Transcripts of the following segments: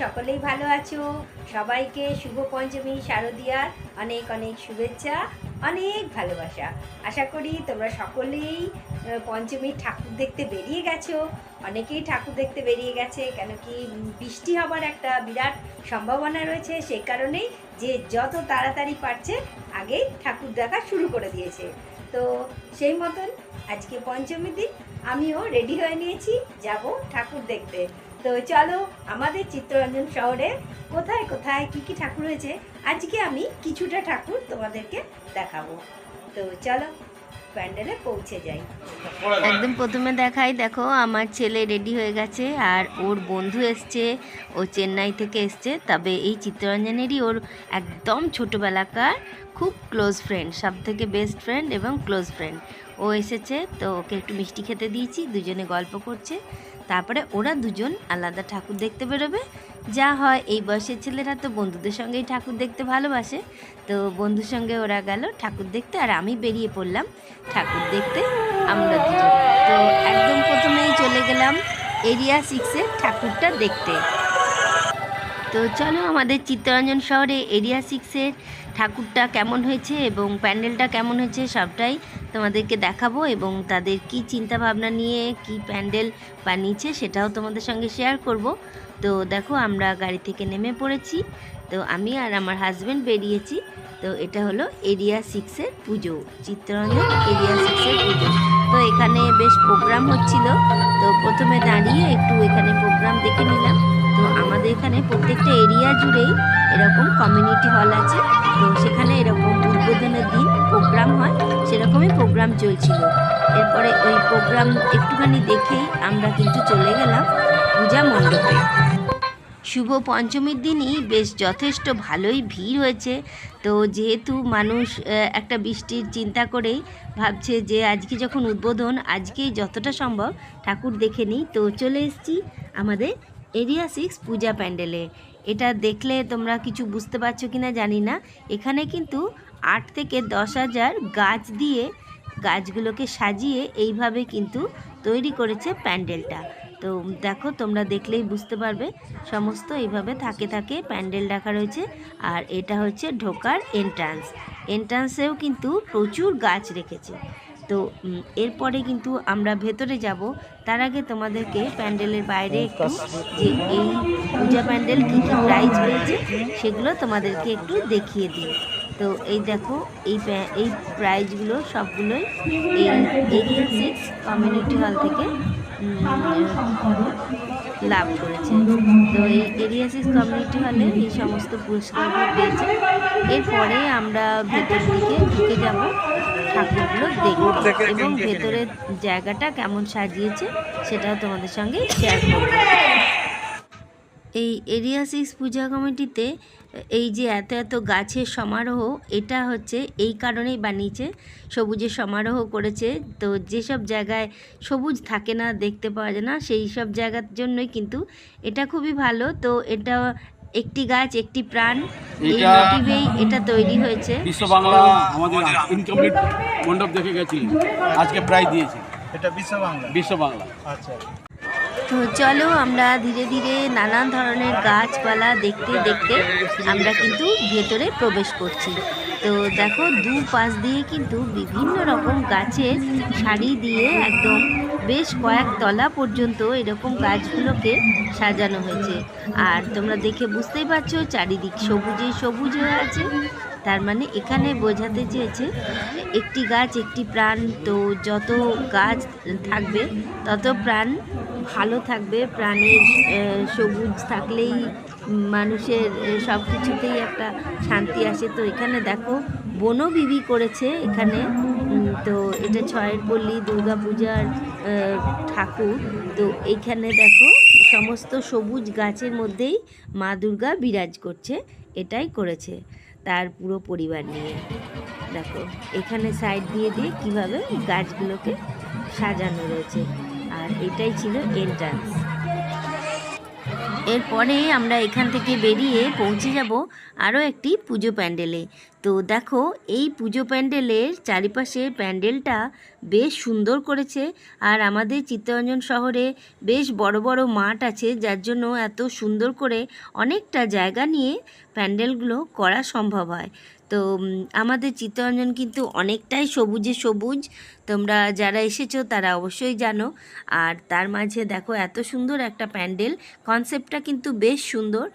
সকলেই ভালো আছো। সবাইকে শুভ পঞ্চমী শারদিয়ার অনেক অনেক শুভেচ্ছা, অনেক ভালোবাসা। আশা করি তোমরা সকলেই পঞ্চমীর ঠাকুর দেখতে বেরিয়ে গেছো। অনেকেই ঠাকুর দেখতে বেরিয়ে গেছে, কেন কি বৃষ্টি হবার একটা বিরাট সম্ভাবনা রয়েছে। সেই কারণেই যে যত তাড়াতাড়ি পারছে, আগেই ঠাকুর দেখা শুরু করে দিয়েছে। তো সেই মতন আজকে পঞ্চমী দিন আমিও রেডি হয়ে নিয়েছি, যাব ঠাকুর দেখতে। তো চলো আমাদের চিত্তরঞ্জন শহরে কোথায় কোথায় কি কি ঠাকুর হয়েছে, আজকে আমি কিছুটা ঠাকুর তোমাদেরকে দেখাবো। তো চলো প্যান্ডেলে পৌঁছে যাই। একদম প্রথমে দেখাই, দেখো আমার ছেলে রেডি হয়ে গেছে আর ওর বন্ধু এসছে, ও চেন্নাই থেকে এসছে, তবে এই চিত্তরঞ্জনেরই ওর একদম ছোটোবেলাকার খুব ক্লোজ ফ্রেন্ড সব থেকে বেস্ট ফ্রেন্ড এবং ক্লোজ ফ্রেন্ড ও এসেছে, তো ওকে একটু মিষ্টি খেতে দিয়েছি, দুজনে গল্প করছে। তারপরে ওরা দুজন আলাদা ঠাকুর দেখতে বেরোবে। যা হয় এই বয়সের ছেলেরা তো বন্ধুদের সঙ্গেই ঠাকুর দেখতে ভালোবাসে। তো বন্ধুর সঙ্গে ওরা গেল ঠাকুর দেখতে আর আমি বেরিয়ে পড়লাম ঠাকুর দেখতে আমরা দুজন। তো একদম প্রথমেই চলে গেলাম এরিয়া সিক্সের ঠাকুরটা দেখতে। তো চলো আমাদের চিত্তরঞ্জন শহরে এরিয়া সিক্সের ঠাকুরটা কেমন হয়েছে এবং প্যান্ডেলটা কেমন হয়েছে সবটাই তোমাদেরকে দেখাবো এবং তাদের কি চিন্তা ভাবনা নিয়ে কি প্যান্ডেল বানিয়েছে সেটাও তোমাদের সঙ্গে শেয়ার করব। তো দেখো, আমরা গাড়ি থেকে নেমে পড়েছি। তো আমি আর আমার হাজব্যান্ড বেরিয়েছি। তো এটা হলো এরিয়া সিক্সের পুজো, চিত্তরঞ্জন এরিয়া সিক্সের পুজো। তো এখানে বেশ প্রোগ্রাম হচ্ছিল। তো প্রথমে দাঁড়িয়ে একটু এখানে প্রোগ্রাম দেখে নিলাম। তো আমাদের এখানে প্রত্যেকটা এরিয়া জুড়েই এরকম কমিউনিটি হল আছে। তো সেখানে এরকম উদ্বোধনের দিন প্রোগ্রাম হয়, সেরকমই প্রোগ্রাম চলছিল। এরপরে ওই প্রোগ্রাম একটুখানি দেখেই আমরা কিন্তু চলে গেলাম পূজা মণ্ডপে। শুভ পঞ্চমীর দিনই বেশ যথেষ্ট ভালোই ভিড় হয়েছে। তো যেহেতু মানুষ একটা বৃষ্টির চিন্তা করেই ভাবছে যে আজকে যখন উদ্বোধন, আজকেই যতটা সম্ভব ঠাকুর দেখে নিই। তো চলে এসেছি আমাদের এরিয়া সিক্স পূজা প্যান্ডেলে এটা দেখলে তোমরা কিছু বুঝতে পারছ কি না জানি না। এখানে কিন্তু আট থেকে দশ হাজার গাছ দিয়ে গাছগুলোকে সাজিয়ে এইভাবে কিন্তু তৈরি করেছে প্যান্ডেলটা তো দেখো, তোমরা দেখলেই বুঝতে পারবে। সমস্ত এইভাবে থাকে থাকে প্যান্ডেল রাখা রয়েছে। আর এটা হচ্ছে ঢোকার এন্ট্রান্স এন্ট্রান্সেও কিন্তু প্রচুর গাছ রেখেছে। তো এরপরে কিন্তু আমরা ভেতরে যাব। তার আগে তোমাদেরকে প্যান্ডেলের বাইরে একটু যে এই পূজা প্যান্ডেল কী কী প্রাইজ পেয়েছে, সেগুলো তোমাদেরকে একটু দেখিয়ে দিই। তো এই দেখো, এই এই প্রাইজগুলো সবগুলোই এই এরিয়া সিক্স কমিউনিটি হল থেকে লাভ করেছে। তো এই এরিয়াসিস কমিউনিটি হলে এই সমস্ত পুরস্কারগুলো পেয়েছে। এরপরে আমরা ভেতর দিকে ঢুকে যাব ঠাকুরগুলো দেখব এবং ভেতরের জায়গাটা কেমন সাজিয়েছে সেটাও তোমাদের সঙ্গে শেয়ার করব। এই এরিয়া সিক্স পূজা কমিটিতে এই যে এত এত গাছের সমারোহ এটা হচ্ছে এই কারণেই বানিয়েছে। সবুজের সমারোহ করেছে। তো যেসব জায়গায় সবুজ থাকে না দেখতে পাওয়া যায় না সেই সব জায়গার জন্যই কিন্তু এটা খুবই ভালো। তো এটা একটি গাছ একটি প্রাণ এই এটা- মোটিভেই এটা তৈরি হয়েছে। বিশ্ব বাংলা আমাদের ইনকমপ্লিট মণ্ডপ দেখে গেছি আজকে দিয়েছি। এটা বিশ্ব বাংলা। বিশ্ব বাংলা। আচ্ছা। তো চলো আমরা ধীরে ধীরে নানান ধরনের গাছপালা দেখতে দেখতে আমরা কিন্তু ভেতরে প্রবেশ করছি। তো দেখো দু পাশ দিয়ে কিন্তু বিভিন্ন রকম গাছের সারি দিয়ে একদম বেশ কয়েক তলা পর্যন্ত এরকম গাছগুলোকে সাজানো হয়েছে। আর তোমরা দেখে বুঝতেই পারছ চারিদিক সবুজে সবুজ হয়ে আছে। তার মানে এখানে বোঝাতে চেয়েছে একটি গাছ একটি প্রাণ, তো যত গাছ থাকবে তত প্রাণ ভালো থাকবে প্রাণের সবুজ থাকলেই মানুষের সব কিছুতেই একটা শান্তি আসে। তো এখানে দেখো বনবিবি করেছে এখানে। তো এটা ছয়ের পল্লী দুর্গা পূজার ঠাকুর। তো এইখানে দেখো, সমস্ত সবুজ গাছের মধ্যেই মা দুর্গা বিরাজ করছে, এটাই করেছে তার পুরো পরিবার নিয়ে। দেখো, এখানে সাইড দিয়ে দিয়ে কীভাবে গাছগুলোকে সাজানো রয়েছে। আর এটাই ছিল এন্ট্রান্স এরপরে আমরা এখান থেকে বেরিয়ে পৌঁছে যাব আরও একটি পুজো প্যান্ডেলে। তো দেখো, এই পুজো প্যান্ডেলের চারিপাশে প্যান্ডেলটা বেশ সুন্দর করেছে আর আমাদের চিত্তরঞ্জন শহরে বেশ বড় বড় মাঠ আছে, যার জন্য এত সুন্দর করে অনেকটা জায়গা নিয়ে প্যান্ডেলগুলো করা সম্ভব হয়। তো আমাদের চিত্তরঞ্জন কিন্তু অনেকটাই সবুজে সবুজ। তোমরা যারা এসেছ তারা অবশ্যই জানো। আর তার মাঝে দেখো এত সুন্দর একটা প্যান্ডেল। কনসেপ্টটা কিন্তু বেশ সুন্দর।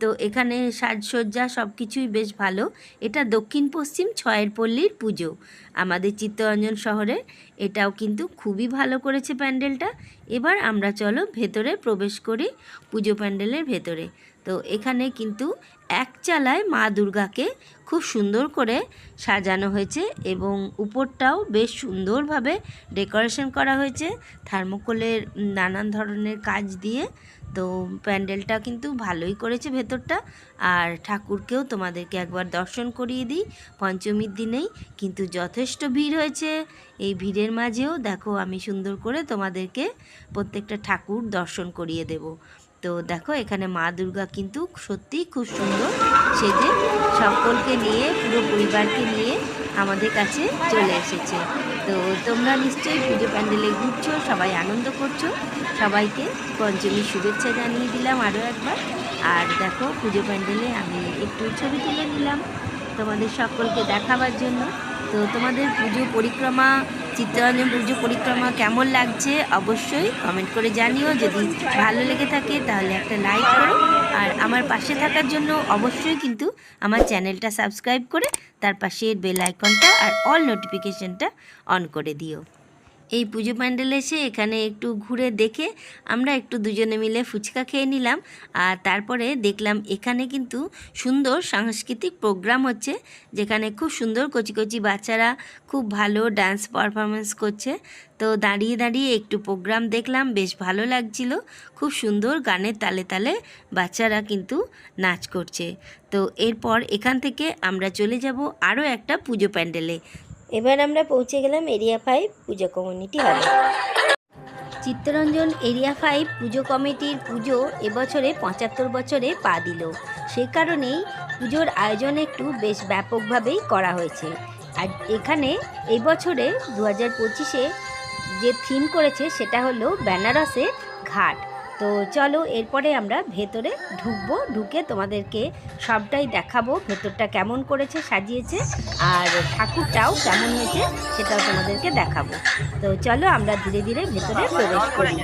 তো এখানে সাজসজ্জা সব কিছুই বেশ ভালো। এটা দক্ষিণ পশ্চিম ছয়ের পল্লীর পুজো। আমাদের চিত্তরঞ্জন শহরে এটাও কিন্তু খুবই ভালো করেছে প্যান্ডেলটা। এবার আমরা চলো ভেতরে প্রবেশ করি পুজো প্যান্ডেলের ভেতরে। তো এখানে কিন্তু এক চালায় মা দুর্গাকে খুব সুন্দর করে সাজানো হয়েছে এবং উপরটাও বেশ সুন্দরভাবে ডেকোরেশন করা হয়েছে। থার্মোকোলের নানান ধরনের কাজ দিয়ে। তো প্যান্ডেলটা কিন্তু ভালোই করেছে ভেতরটা। আর ঠাকুরকেও তোমাদেরকে একবার দর্শন করিয়ে দিই পঞ্চমীর দিনেই। কিন্তু যথেষ্ট ভিড় হয়েছে। এই ভিড়ের মাঝেও দেখো আমি সুন্দর করে তোমাদেরকে প্রত্যেকটা ঠাকুর দর্শন করিয়ে দেব। তো দেখো, এখানে মা দুর্গা কিন্তু সত্যিই খুব সুন্দর সেজে সকলকে নিয়ে, পুরো পরিবারকে নিয়ে আমাদের কাছে চলে এসেছে। তো তোমরা নিশ্চয়ই পুজো প্যান্ডেলে ঘুরছো, সবাই আনন্দ করছ। সবাইকে পঞ্চমীর শুভেচ্ছা জানিয়ে দিলাম আরও একবার। আর দেখো, পুজো প্যান্ডেলে আমি একটু ছবি তুলে নিলাম তোমাদের সকলকে দেখাবার জন্য। তো তোমাদের পুজো পরিক্রমা চিত্তরঞ্জন পুজো পরিক্রমা কেমন লাগছে অবশ্যই কমেন্ট করে জানিও। যদি ভালো লেগে থাকে তাহলে একটা লাইক করো। আর আমার পাশে থাকার জন্য অবশ্যই কিন্তু আমার চ্যানেলটা সাবস্ক্রাইব করে তার পাশে বেল আইকনটা আর অল নোটিফিকেশনটা অন করে দিও। এই পুজো প্যান্ডেল এসে এখানে একটু ঘুরে দেখে আমরা একটু দুজনে মিলে ফুচকা খেয়ে নিলাম। আর তারপরে দেখলাম এখানে কিন্তু সুন্দর সাংস্কৃতিক প্রোগ্রাম হচ্ছে, যেখানে খুব সুন্দর কচি কচি বাচ্চারা খুব ভালো ডান্স পারফরমেন্স করছে। তো দাঁড়িয়ে দাঁড়িয়ে একটু প্রোগ্রাম দেখলাম, বেশ ভালো লাগছিল। খুব সুন্দর গানের তালে তালে বাচ্চারা কিন্তু নাচ করছে। তো এরপর এখান থেকে আমরা চলে যাব আরও একটা পুজো প্যান্ডেলে। এবার আমরা পৌঁছে গেলাম এরিয়া ফাইভ পুজো কমিউনিটি হলে। চিত্তরঞ্জন এরিয়া ফাইভ পুজো কমিটির পুজো এবছরে পঁচাত্তর বছরে পা দিল। সে কারণেই পুজোর আয়োজন একটু বেশ ব্যাপকভাবেই করা হয়েছে। আর এখানে এই বছরে দু হাজার পঁচিশে যে থিম করেছে সেটা হলো বেনারসের ঘাট। তো চলো এরপরে আমরা ভেতরে ঢুকবো, ঢুকে তোমাদেরকে সবটাই দেখাবো ভেতরটা কেমন করেছে, সাজিয়েছে, আর ঠাকুরটাও কেমন হয়েছে সেটাও তোমাদেরকে দেখাবো। তো চলো আমরা ধীরে ধীরে ভেতরে প্রবেশ করি।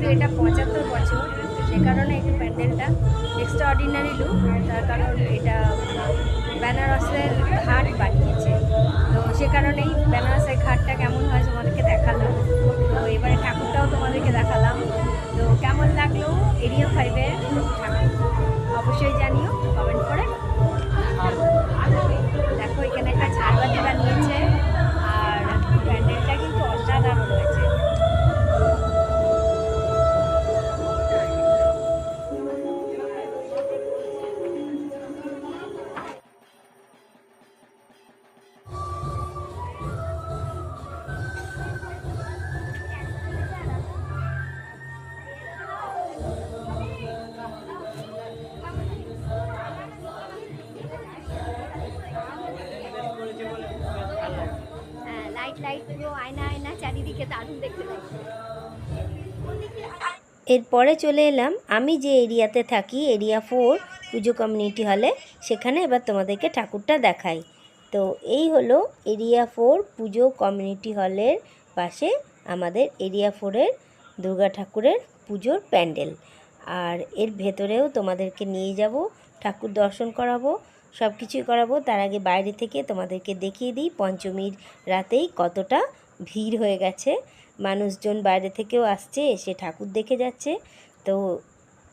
যেহেতু এটা পঁচাত্তর বছর। সে কারণে এই প্যান্ডেলটা এক্সট্রা অর্ডিনারি লুক তার কারণ এটা বেনারসের ঘাট বানিয়েছে তো সে কারণেই বেনারসের ঘাটটা কেমন হয় তোমাদেরকে দেখালাম। তো এবারে ঠাকুরটাও তোমাদেরকে দেখালাম। তো কেমন লাগল? এরিয়া ফাইভের ঠাকুর। অবশ্যই জানিও। লাইট পুরো আয়না আয়না চারিদিকে দারুণ দেখতে এরপরে চলে এলাম। আমি যে এরিয়াতে থাকি, এরিয়া ফোর, পুজো কমিউনিটি হলে, সেখানে এবার তোমাদেরকে ঠাকুরটা দেখাই। তো এই হলো এরিয়া ফোর, পুজো কমিউনিটি হলের পাশে আমাদের এরিয়া ফোরের দুর্গা ঠাকুরের পুজোর প্যান্ডেল। আর এর ভেতরেও তোমাদেরকে নিয়ে যাব, ঠাকুর দর্শন করাবো। সব কিছুই করাবো। তার আগে বাইরে থেকে তোমাদেরকে দেখিয়ে দিই, পঞ্চমীর রাতেই কতটা ভিড় হয়ে গেছে। মানুষজন বাইরে থেকেও আসছে, এসে ঠাকুর দেখে যাচ্ছে। তো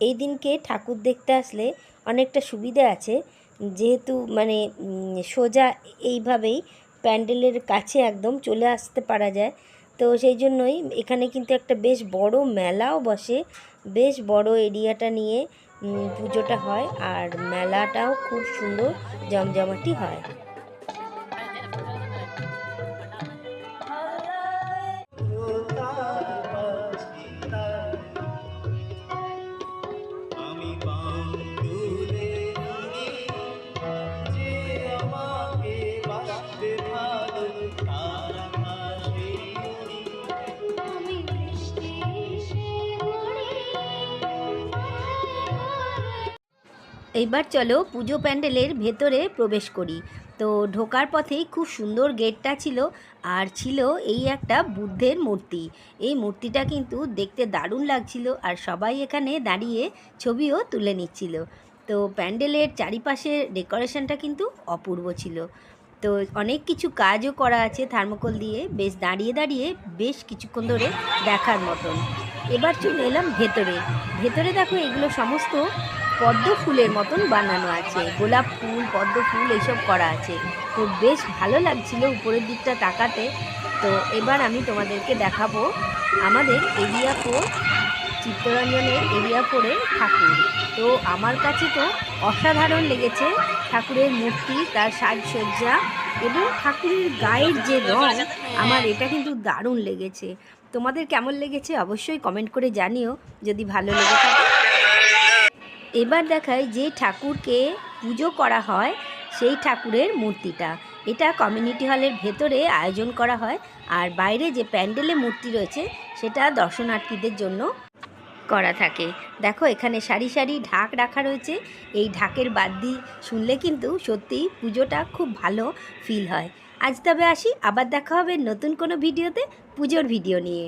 এই দিনকে ঠাকুর দেখতে আসলে অনেকটা সুবিধা আছে। যেহেতু মানে সোজা এইভাবেই প্যান্ডেলের কাছে একদম চলে আসতে পারা যায়। তো সেই জন্যই এখানে কিন্তু একটা বেশ বড় মেলাও বসে। বেশ বড় এরিয়াটা নিয়ে পুজোটা হয় আর মেলাটাও খুব সুন্দর জমজমাটি হয়। এইবার চলো পুজো প্যান্ডেলের ভেতরে প্রবেশ করি। তো ঢোকার পথেই খুব সুন্দর গেটটা ছিল আর ছিল এই একটা বুদ্ধের মূর্তি। এই মূর্তিটা কিন্তু দেখতে দারুণ লাগছিল আর সবাই এখানে দাঁড়িয়ে ছবিও তুলে নিচ্ছিল। তো প্যান্ডেলের চারিপাশের ডেকোরেশনটা কিন্তু অপূর্ব ছিল। তো অনেক কিছু কাজও করা আছে থার্মোকল দিয়ে, বেশ দাঁড়িয়ে দাঁড়িয়ে বেশ কিছুক্ষণ ধরে দেখার মতন। এবার চলে এলাম ভেতরে। ভেতরে দেখো এগুলো সমস্ত পদ্ম ফুলের মতন বানানো আছে। গোলাপ ফুল, পদ্ম ফুল, এইসব করা আছে। তো বেশ ভালো লাগছিল উপরের দিকটা তাকাতে। তো এবার আমি তোমাদেরকে দেখাবো আমাদের এরিয়া ফোর, চিত্তরঞ্জনের এরিয়া ফোরের ঠাকুর। তো আমার কাছে তো অসাধারণ লেগেছে ঠাকুরের মূর্তি, তার সাজসজ্জা এবং ঠাকুরের গায়ের যে রং, আমার এটা কিন্তু দারুণ লেগেছে। তোমাদের কেমন লেগেছে অবশ্যই কমেন্ট করে জানিও। যদি ভালো লেগে থাকে এবার দেখায় যে ঠাকুরকে পুজো করা হয় সেই ঠাকুরের মূর্তিটা। এটা কমিউনিটি হলের ভেতরে আয়োজন করা হয় আর বাইরে যে প্যান্ডেলে মূর্তি রয়েছে সেটা দর্শনার্থীদের জন্য করা থাকে। দেখো এখানে সারি সারি ঢাক রাখা রয়েছে। এই ঢাকের বাদ্যি শুনলে কিন্তু সত্যিই পুজোটা খুব ভালো ফিল হয়। আজ তবে আসি, আবার দেখা হবে নতুন কোনো ভিডিওতে পুজোর ভিডিও নিয়ে।